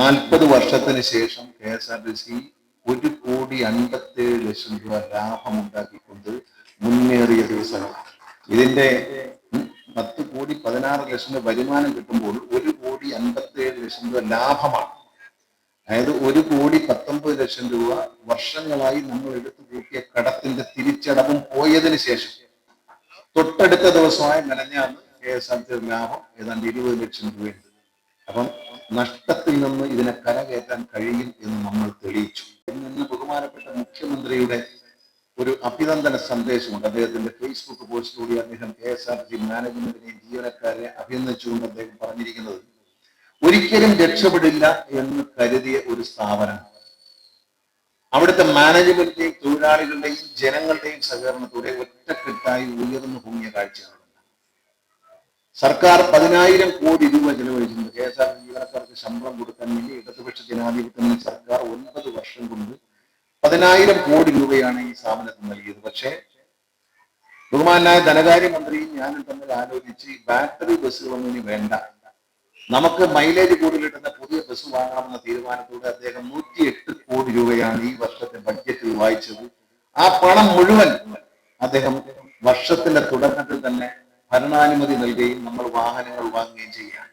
നാൽപ്പത് വർഷത്തിന് ശേഷം K S R T C ഒരു കോടി അൻപത്തേഴ് ലക്ഷം രൂപ ലാഭമുണ്ടാക്കിക്കൊണ്ട് മുന്നേറിയ ദിവസങ്ങളാണ്. ഇതിന്റെ പത്ത് കോടി പതിനാറ് ലക്ഷം രൂപ വരുമാനം കിട്ടുമ്പോൾ ഒരു കോടി അൻപത്തേഴ് ലക്ഷം രൂപ ലാഭമാണ്. അതായത് ഒരു കോടി പത്തൊമ്പത് ലക്ഷം രൂപ വർഷങ്ങളായി നമ്മൾ എടുത്തു കൂട്ടിയ കടത്തിന്റെ തിരിച്ചടവും പോയതിനു ശേഷം തൊട്ടടുത്ത ദിവസമായ മെനഞ്ഞാന്ന് കെ എസ് ആർ ടി ലാഭം ഏതാണ്ട് ഇരുപത് ലക്ഷം രൂപയുണ്ട്. അപ്പം നഷ്ടത്തിൽ നിന്ന് ഇതിനെ കരകയറ്റാൻ കഴിയും എന്ന് നമ്മൾ തെളിയിച്ചു. ഇന്ന് ബഹുമാനപ്പെട്ട മുഖ്യമന്ത്രിയുടെ ഒരു അഭിനന്ദന സന്ദേശമുണ്ട്. അദ്ദേഹത്തിന്റെ ഫേസ്ബുക്ക് പോസ്റ്റിലൂടെ അദ്ദേഹം കെ എസ് ആർ ടി മാനേജ്മെന്റിനെയും ജീവനക്കാരെ അഭിനന്ദിച്ചുകൊണ്ട് അദ്ദേഹം പറഞ്ഞിരിക്കുന്നത് ഒരിക്കലും രക്ഷപ്പെടില്ല എന്ന് കരുതിയ ഒരു സ്ഥാപനം. അവിടുത്തെ മാനേജ്മെന്റിന്റെയും തൊഴിലാളികളുടെയും ജനങ്ങളുടെയും സഹകരണത്തോടെ ഒറ്റക്കെട്ടായി ഉയർന്നു പൊങ്ങിയ കാഴ്ചയാണ്. സർക്കാർ പതിനായിരം കോടി രൂപ ചെലവഴിച്ചിട്ടുണ്ട് ശമ്പളം കൊടുക്കാൻ വേണ്ടി ഇടതുപക്ഷ ജനാധിപത്യ സർക്കാർ ഒൻപത് വർഷം കൊണ്ട് പതിനായിരം കോടി രൂപയാണ് ഈ സ്ഥാപനത്തിന് നൽകിയത്. പക്ഷേ ബഹുമാനായ ധനകാര്യമന്ത്രിയും ഞാനും തമ്മിൽ ആലോചിച്ച് ബാറ്ററി ബസ്സുകളൊന്നും ഇനി വേണ്ട. നമുക്ക് മൈലേജ് കൂടുതൽ കിട്ടുന്ന പുതിയ ബസ് വാങ്ങണമെന്ന തീരുമാനത്തോടെ അദ്ദേഹം നൂറ്റിയെട്ട് കോടി രൂപയാണ് ഈ വർഷത്തെ ബഡ്ജറ്റിൽ വായിച്ചത്. ആ പണം മുഴുവൻ അദ്ദേഹം വർഷത്തിന്റെ തുടക്കത്തിൽ തന്നെ ഭരണാനുമതി നൽകുകയും നമ്മൾ വാഹനങ്ങൾ വാങ്ങുകയും ചെയ്യുകയാണ്.